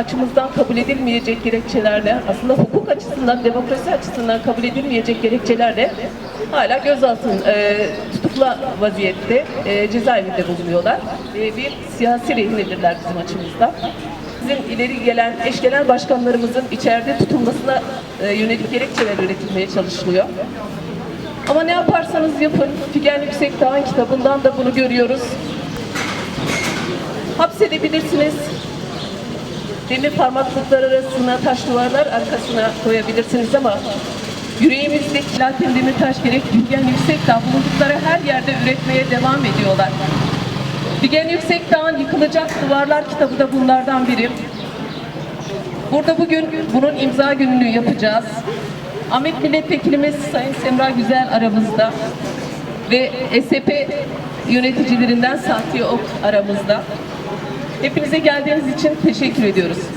açımızdan kabul edilmeyecek gerekçelerle, aslında hukuk açısından, demokrasi açısından kabul edilmeyecek gerekçelerle hala gözaltın e, tutukla vaziyette e, cezaevinde bulunuyorlar. E, bir siyasi rehinedirler bizim açımızdan. Bizim ileri gelen eş genel başkanlarımızın içeride tutulmasına e, yönelik gerekçeler üretilmeye çalışılıyor. Ama ne yaparsanız yapın, Figen Yüksekdağ'ın kitabından da bunu görüyoruz. Hapsedebilirsiniz, demir parmaklıklar arasına, taş duvarlar arkasına koyabilirsiniz ama yüreğimizdeki Latin Demirtaş gerek Figen Yüksekdağ bulundukları her yerde üretmeye devam ediyorlar. Figen Yüksekdağ'ın Yıkılacak Duvarlar kitabı da bunlardan biri. Burada bugün bunun imza gününü yapacağız. Ahmet Milletvekilimiz Sayın Semra Güzel aramızda ve SP yöneticilerinden Fatih Ok aramızda. Hepinize geldiğiniz için teşekkür ediyoruz.